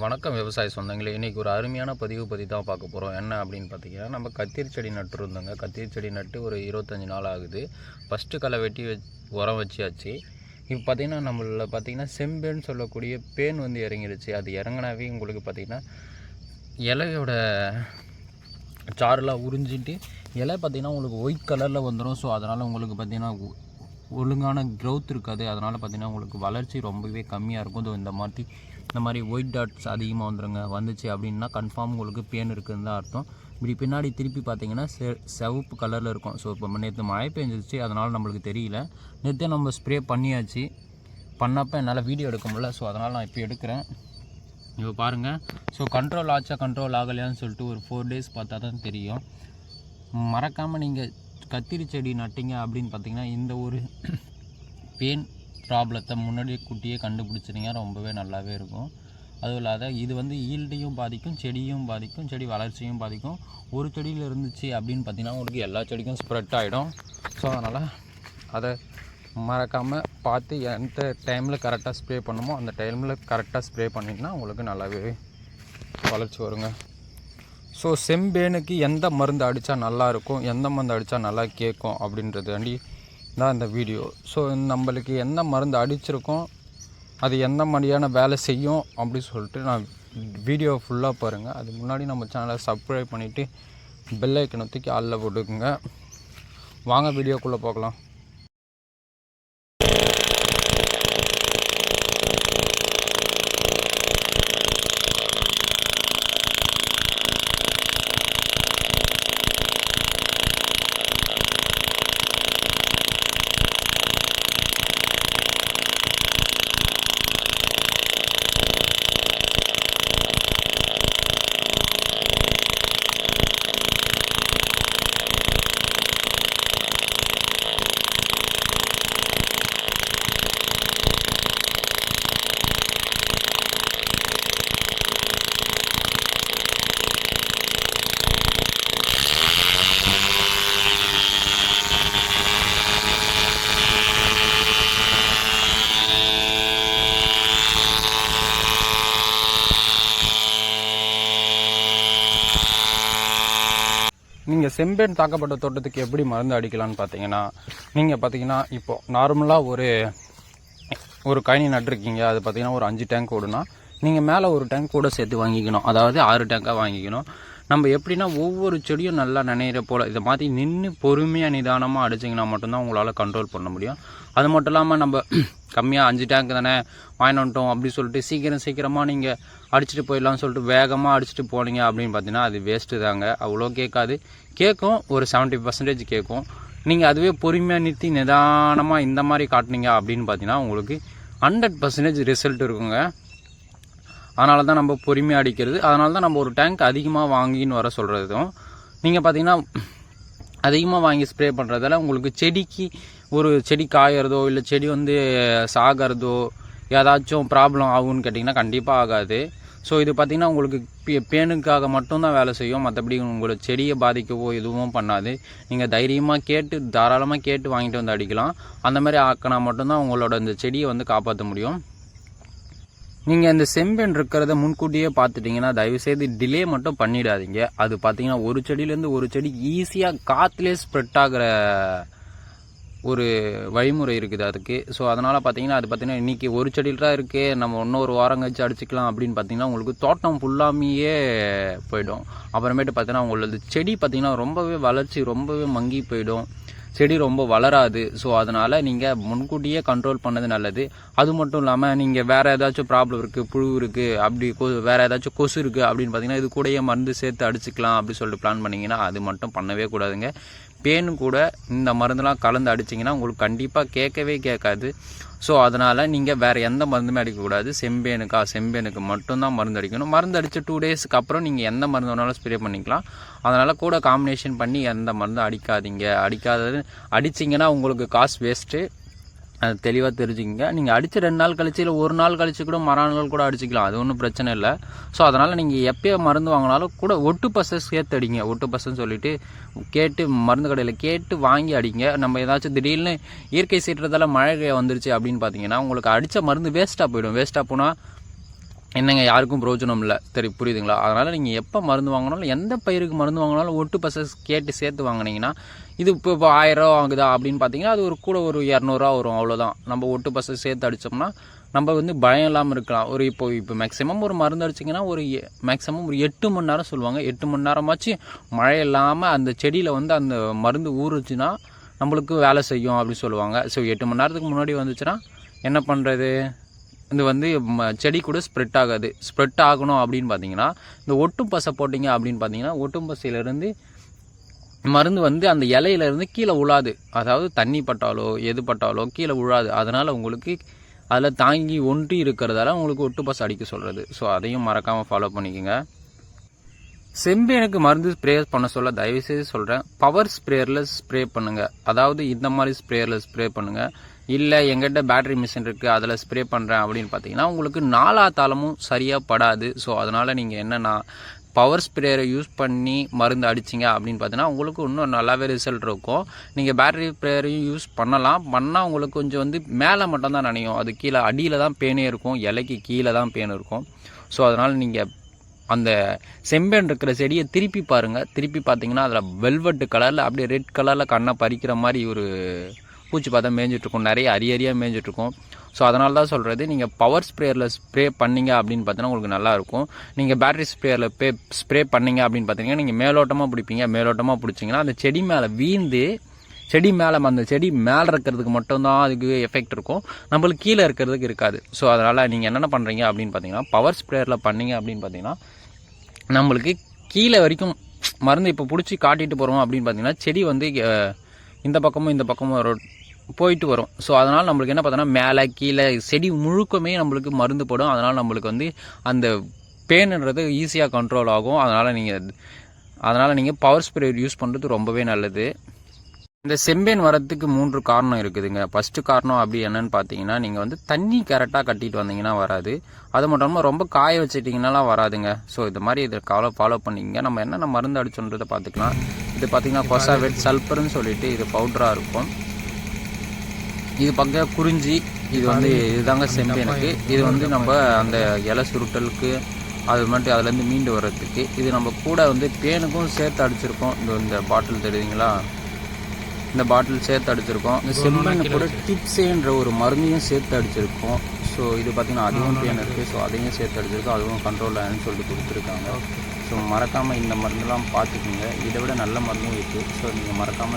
வணக்கம் விவசாய சொந்தங்களே இன்றைக்கி ஒரு அருமையான பதிவு பற்றி தான் பார்க்க போகிறோம் என்ன அப்படின்னு பார்த்தீங்கன்னா நம்ம கத்திரி செடி நட்டுருந்தோங்க கத்திரி செடி நட்டு ஒரு இருபத்தஞ்சி நாள் ஆகுது. ஃபஸ்ட்டு களை வெட்டி வச் உரம் வச்சியாச்சு. இப்போ பார்த்தீங்கன்னா நம்மள பார்த்தீங்கன்னா செம்பேன்னு சொல்லக்கூடிய பேன் வந்து இறங்கிடுச்சு அது இறங்கினாவே உங்களுக்கு பார்த்தீங்கன்னா இலையோட சாறுலாம் உறிஞ்சிட்டு இலை பார்த்தீங்கன்னா உங்களுக்கு ஒயிட் கலரில் வந்துடும் ஸோ அதனால் உங்களுக்கு பார்த்தீங்கன்னா ஒழுங்கான க்ரோத் இருக்காது. அதனால் பார்த்திங்கன்னா உங்களுக்கு வளர்ச்சி ரொம்பவே கம்மியாக இருக்கும். ஸோ இந்த மாதிரி இந்த மாதிரி ஒயிட் டாட்ஸ் அதிகமாக வந்துருங்க வந்துச்சு அப்படின்னா கன்ஃபார்ம் உங்களுக்கு பேன் இருக்குதுன்னு தான் அர்த்தம். இப்படி பின்னாடி திருப்பி பார்த்தீங்கன்னா செ சிவப்பு கலரில் இருக்கும். ஸோ இப்போ நேற்று மழை பெஞ்சிருச்சு அதனால் நம்மளுக்கு தெரியல. நேற்றே நம்ம ஸ்ப்ரே பண்ணியாச்சு. பண்ணப்போ என்னால் வீடியோ எடுக்க முடியல. ஸோ அதனால் நான் இப்போ எடுக்கிறேன். இப்போ பாருங்கள் ஸோ கண்ட்ரோல் ஆச்சா கண்ட்ரோல் ஆகலையான்னு சொல்லிட்டு ஒரு ஃபோர் டேஸ் பார்த்தா தான் தெரியும். மறக்காமல் நீங்கள் கத்திரி செடி நட்டிங்க அப்படின்னு பார்த்தீங்கன்னா இந்த ஒரு பெயின் ப்ராப்ளத்தை முன்னாடியே குட்டியே கண்டுபிடிச்சிருங்க. ரொம்பவே நல்லாவே இருக்கும். அதுவும் இல்லாத இது வந்து ஈல்டையும் பாதிக்கும் செடியும் பாதிக்கும் செடி வளர்ச்சியும் பாதிக்கும். ஒரு செடியில் இருந்துச்சு அப்படின்னு பார்த்தீங்கன்னா உங்களுக்கு எல்லா செடிக்கும் ஸ்ப்ரெட் ஆகிடும் ஸோ அதனால் அதை மறக்காமல் பார்த்து எந்த டைமில் கரெக்டாக ஸ்ப்ரே பண்ணுமோ அந்த டைமில் கரெக்டாக ஸ்ப்ரே பண்ணிங்கன்னா உங்களுக்கு நல்லாவே வளர்ச்சி வருங்க. ஸோ செம்பேனுக்கு எந்த மருந்து அடித்தா நல்லாயிருக்கும் எந்த மருந்து அடித்தா நல்லா கேட்கும் அப்படின்றதாண்டி தான் இந்த வீடியோ ஸோ நம்மளுக்கு எந்த மருந்து அடிச்சிருக்கோம் அது எந்த மாதிரியான வேலை செய்யும் அப்படின்னு சொல்லிட்டு நான் வீடியோ ஃபுல்லாக பாருங்கள் அது முன்னாடி நம்ம சேனலை சப்ஸ்கிரைப் பண்ணிவிட்டு பெல் ஐக்கனை தூக்கி ஆளில் போட்டுக்குங்க. வாங்க வீடியோக்குள்ளே பார்க்கலாம் நீங்கள் செம்பேன் தாக்கப்பட்ட தோட்டத்துக்கு எப்படி மருந்து அடிக்கலாம்னு பார்த்தீங்கன்னா நீங்கள் பார்த்தீங்கன்னா இப்போ நார்மலாக ஒரு ஒரு கயனி நட்டுருக்கீங்க அது பார்த்தீங்கன்னா ஒரு அஞ்சு டேங்க் ஓடுனா நீங்கள் மேலே ஒரு டேங்க் கூட சேர்த்து வாங்கிக்கணும். அதாவது ஆறு டேங்காக வாங்கிக்கணும். நம்ம எப்படின்னா ஒவ்வொரு செடியும் நல்லா நினைகிற போல் இதை மாற்றி நின்று பொறுமையாக நிதானமாக அடிச்சிங்கன்னா மட்டும்தான் உங்களால் கண்ட்ரோல் பண்ண முடியும். அது மட்டும் இல்லாமல் நம்ம கம்மியாக அஞ்சு டேங்க் தானே வாங்கிட்டு வந்துட்டோம் அப்படி சொல்லிட்டு சீக்கிரம் சீக்கிரமாக நீங்கள் அடிச்சுட்டு போயிடலாம்னு சொல்லிட்டு வேகமாக அடிச்சுட்டு போனீங்க அப்படின்னு பார்த்தீங்கன்னா அது வேஸ்ட்டு தாங்க. அவ்வளோ கேட்காது. கேட்கும் ஒரு செவன்ட்டி பர்சன்டேஜ் கேட்கும். நீங்கள் அதுவே பொறுமையாக நிறுத்தி நிதானமாக இந்த மாதிரி காட்டினீங்க அப்படின்னு பார்த்தீங்கன்னா உங்களுக்கு ஹண்ட்ரட் பர்சன்டேஜ் ரிசல்ட் இருக்குங்க. அதனால தான் நம்ம பொறுமையாக அடிக்கிறது. அதனால தான் நம்ம ஒரு டேங்க் அதிகமாக வாங்கின்னு வர சொல்கிறதும் நீங்கள் பார்த்தீங்கன்னா அதிகமாக வாங்கி ஸ்ப்ரே பண்ணுறதால உங்களுக்கு செடிக்கு ஒரு செடி காயறதோ இல்லை செடி வந்து சாகிறதோ ஏதாச்சும் ப்ராப்ளம் ஆகும்னு கேட்டிங்கன்னா கண்டிப்பாக ஆகாது. ஸோ இது பார்த்திங்கன்னா உங்களுக்கு பே- பேனுக்காக மட்டும்தான் வேலை செய்யும். மற்றபடி உங்களோட செடியை பாதிக்கவோ எதுவும் பண்ணாது. நீங்கள் தைரியமாக கேட்டு தாராளமாக கேட்டு வாங்கிட்டு வந்து அடிக்கலாம். அந்த மாதிரி ஆக்கினா மட்டும்தான் உங்களோட இந்த செடியை வந்து காப்பாற்ற முடியும். நீங்கள் இந்த செம்பெண் இருக்கிறத முன்கூட்டியே பார்த்துட்டிங்கன்னா தயவுசெய்து டிலே மட்டும் பண்ணிடாதீங்க. அது பார்த்தீங்கன்னா ஒரு செடியிலேருந்து ஒரு செடி ஈஸியாக காற்றுலேயே ஸ்ப்ரெட் ஆகிற ஒரு வழிமுறை இருக்குது அதுக்கு. ஸோ அதனால் பார்த்தீங்கன்னா அது பார்த்தீங்கன்னா இன்றைக்கி ஒரு செடியில் தான் இருக்குது நம்ம இன்னொரு வாரம் கழிச்சு அடிச்சுக்கலாம் அப்படின்னு பார்த்தீங்கன்னா உங்களுக்கு தோட்டம் ஃபுல்லாமையே போயிடும். அப்புறமேட்டு பார்த்தீங்கன்னா உங்களது செடி பார்த்தீங்கன்னா ரொம்பவே வளர்ச்சி ரொம்பவே மங்கி போயிடும். செடி ரொம்ப வளராது. ஸோ அதனால் நீங்கள் முன்கூட்டியே கண்ட்ரோல் பண்ணது நல்லது. அது மட்டும் இல்லாமல் நீங்கள் வேறு ஏதாச்சும் ப்ராப்ளம் இருக்குது புழு இருக்குது அப்படி கொ வேறு ஏதாச்சும் கொசு இருக்குது அப்படின்னு பார்த்தீங்கன்னா இது கூடயே மருந்து சேர்த்து அடிச்சுக்கலாம் அப்படி சொல்லிட்டு பிளான் பண்ணிங்கன்னா அது மட்டும் பண்ணவே கூடாதுங்க. பேனு கூட இந்த மருந்தெல்லாம் கலந்து அடிச்சிங்கன்னா உங்களுக்கு கண்டிப்பாக கேட்கவே கேட்காது. ஸோ அதனால் நீங்கள் வேறு எந்த மருந்துமே அடிக்கக்கூடாது. செம்பேனுக்கா செம்பேனுக்கு மட்டும்தான் மருந்து அடிக்கணும். மருந்து அடித்த டூ டேஸ்க்கு அப்புறம் நீங்கள் எந்த மருந்து வேணாலும் ஸ்ப்ரே பண்ணிக்கலாம். அதனால் கூட காம்பினேஷன் பண்ணி எந்த மருந்தும் அடிக்காதீங்க. அடிக்காதது அடிச்சிங்கன்னா உங்களுக்கு காசு வேஸ்ட்டு அது தெளிவாக தெரிஞ்சுக்கிங்க. நீங்கள் அடித்து ரெண்டு நாள் கழிச்சு இல்லை ஒரு நாள் கழிச்சு கூட மறுநாள் கூட அடிச்சுக்கலாம். அது ஒன்றும் பிரச்சனை இல்லை. ஸோ அதனால் நீங்கள் எப்பயோ மருந்து வாங்கினாலும் கூட ஒட்டு பசை சேர்த்து அடிங்க. ஒட்டு பசன்னு சொல்லிட்டு கேட்டு மருந்து கடையில் கேட்டு வாங்கி அடிங்க. நம்ம ஏதாச்சும் திடீர்னு இயற்கை சீற்றத்தால் மழை வந்துருச்சு அப்படின்னு பார்த்தீங்கன்னா உங்களுக்கு அடித்த மருந்து வேஸ்ட்டாக போயிடும். வேஸ்ட்டாக போனால் என்னங்க யாருக்கும் பிரயோஜனம் இல்லை. சரி புரியுதுங்களா? அதனால் நீங்கள் எப்போ மருந்து வாங்கினாலும் எந்த பயிருக்கு மருந்து வாங்கினாலும் ஒட்டு பசஸ் கேட்டு சேர்த்து வாங்கினீங்கன்னா இது இப்போ இப்போ ஆயிரரூவா ஆகுதா அப்படின்னு பார்த்தீங்கன்னா அது ஒரு கூட ஒரு இரநூறுவா வரும் அவ்வளோதான். நம்ம ஒட்டு பசை சேர்த்து அடித்தோம்னா நம்ம வந்து பயம் இல்லாமல் இருக்கலாம். ஒரு இப்போ இப்போ மேக்ஸிமம் ஒரு மருந்து அடிச்சிங்கன்னா ஒரு மேக்ஸிமம் ஒரு எட்டு மணி நேரம் சொல்லுவாங்க. எட்டு மணி நேரமாச்சு மழை இல்லாமல் அந்த செடியில் வந்து அந்த மருந்து ஊறுச்சுன்னா நம்மளுக்கு வேலை செய்யும் அப்படின்னு சொல்லுவாங்க. ஸோ எட்டு மணி நேரத்துக்கு முன்னாடி வந்துச்சுன்னா என்ன பண்ணுறது இது வந்து ம- செடி கூட ஸ்ப்ரெட் ஆகாது. ஸ்ப்ரெட் ஆகணும் அப்படின்னு பார்த்தீங்கன்னா இந்த ஒட்டும் பசை போட்டிங்க அப்படின்னு பார்த்தீங்கன்னா ஒட்டும் பசையிலேருந்து மருந்து வந்து அந்த இலையிலேருந்து கீழே உழாது அதாவது தண்ணி பட்டாலோ எது பட்டாலோ கீழே உழாது அதனால் உங்களுக்கு அதில் தாங்கி ஒன்றி இருக்கிறதால உங்களுக்கு ஒட்டு பஸ் அடிக்க சொல்கிறது ஸோ அதையும் மறக்காமல் ஃபாலோ பண்ணிக்கோங்க. எனக்கு மருந்து ஸ்ப்ரே பண்ண சொல்ல தயவுசெய்து சொல்கிறேன் பவர் ஸ்ப்ரேயரில் ஸ்ப்ரே பண்ணுங்கள் அதாவது இந்த மாதிரி ஸ்ப்ரேயரில் ஸ்ப்ரே பண்ணுங்கள் இல்லை எங்கிட்ட பேட்டரி மிஷின் இருக்குது அதில் ஸ்ப்ரே பண்ணுறேன் அப்படின்னு பார்த்தீங்கன்னா உங்களுக்கு நாலா தாளமும் சரியாக படாது. ஸோ அதனால் நீங்கள் என்னென்னா பவர் ஸ்ப்ரேயரை யூஸ் பண்ணி மருந்து அடிச்சிங்க அப்படின்னு பார்த்தீங்கன்னா உங்களுக்கு இன்னும் நல்லாவே ரிசல்ட் இருக்கும். நீங்கள் பேட்டரி ஸ்ப்ரேயரையும் யூஸ் பண்ணலாம். பண்ணால் உங்களுக்கு கொஞ்சம் வந்து மேலே மட்டும்தான் நனையும். அது கீழே அடியில் தான் பேனே இருக்கும். இலைக்கு கீழே தான் பேன் இருக்கும். ஸோ அதனால் நீங்கள் அந்த செம்பேன் இருக்கிற செடியை திருப்பி பாருங்கள் திருப்பி பார்த்தீங்கன்னா அதில் வெல்வெட்டு கலரில் அப்படியே ரெட் கலரில் கண்ணை பறிக்கிற மாதிரி ஒரு பூச்சி பார்த்தா மேய்ஞ்சிட்ருக்கும். நிறைய அரி மேய்ஞ்சிட்ருக்கும். ஸோ அதனால தான் சொல்கிறது நீங்கள் பவர் ஸ்ப்ரேயரில் ஸ்ப்ரே பண்ணீங்க அப்படின்னு பார்த்தீங்கன்னா உங்களுக்கு நல்லாயிருக்கும் நீங்கள் பேட்டரி ஸ்ப்ரேயரில் பே ஸ்ப்ரே பண்ணிங்க அப்படின்னு பார்த்தீங்கன்னா நீங்கள் மேலோட்டமாக பிடிப்பீங்க. மேலோட்டமாக பிடிச்சிங்கன்னா அந்த செடி மேலே வீழ்ந்து செடி மேலே அந்த செடி மேலே இருக்கிறதுக்கு மட்டும்தான் அதுக்கு எஃபெக்ட் இருக்கும். நம்மளுக்கு கீழே இருக்கிறதுக்கு இருக்காது. ஸோ அதனால் நீங்கள் என்னென்ன பண்ணுறீங்க அப்படின்னு பார்த்தீங்கன்னா பவர் ஸ்ப்ரேயரில் பண்ணீங்க அப்படின்னு பார்த்தீங்கன்னா நம்மளுக்கு கீழே வரைக்கும் மருந்து இப்போ பிடிச்சி காட்டிட்டு போகிறோம் அப்படின்னு பார்த்தீங்கன்னா செடி வந்து இந்த பக்கமும் இந்த பக்கமும் போயிட்டு வரும். ஸோ அதனால் நம்மளுக்கு என்ன பார்த்தோன்னா மேலே கீழே செடி முழுக்கமே நம்மளுக்கு மருந்து போடும். அதனால் நம்மளுக்கு வந்து அந்த பேனுன்றது ஈஸியாக கண்ட்ரோல் ஆகும். அதனால் நீங்கள் அதனால் நீங்கள் பவர் ஸ்ப்ரே யூஸ் பண்ணுறது ரொம்பவே நல்லது. இந்த செம்பேன் வரத்துக்கு மூன்று காரணம் இருக்குதுங்க. ஃபஸ்ட்டு காரணம் அப்படி என்னன்னு பார்த்தீங்கன்னா நீங்கள் வந்து தண்ணி கரெக்டாக கட்டிட்டு வந்தீங்கன்னா வராது. அது மட்டும் இல்லாமல் ரொம்ப காய வச்சிட்டிங்கனாலாம் வராதுங்க. ஸோ இது மாதிரி இதை ஃபாலோ ஃபாலோ பண்ணிக்கங்க. நம்ம என்னென்ன மருந்து அடிச்சோன்றதை பார்த்துக்கலாம். இது பார்த்தீங்கன்னா கொசாவெட் சல்பர்னு சொல்லிட்டு இது பவுடராக இருக்கும். இது பக்கம் குறிஞ்சி இது வந்து இதுதாங்க செம்பேனுக்கு இது வந்து நம்ம அந்த இலை சுருட்டலுக்கு அது மட்டும் அதுலேருந்து மீண்டு வர்றதுக்கு. இது நம்ம கூட வந்து பேனுக்கும் சேர்த்து அடிச்சிருக்கோம். இந்த இந்த பாட்டில் தெரியுதுங்களா? இந்த பாட்டில் சேர்த்து அடிச்சிருக்கோம். இந்த செம்மண்ணு கூட டிப்ஸேன்ற ஒரு மருந்தையும் சேர்த்து அடிச்சிருக்கோம். ஸோ இது பார்த்தீங்கன்னா அதுவும் பேன் இருக்குது ஸோ அதையும் சேர்த்து அடிச்சிருக்கோம். அதுவும் கண்ட்ரோல் ஆகுன்னு சொல்லிட்டு கொடுத்துருக்காங்க. ஸோ மறக்காமல் இந்த மருந்தெல்லாம் பார்த்துக்குங்க. இதை விட நல்ல மருந்தும் இருக்குது ஸோ நீங்கள் மறக்காமல்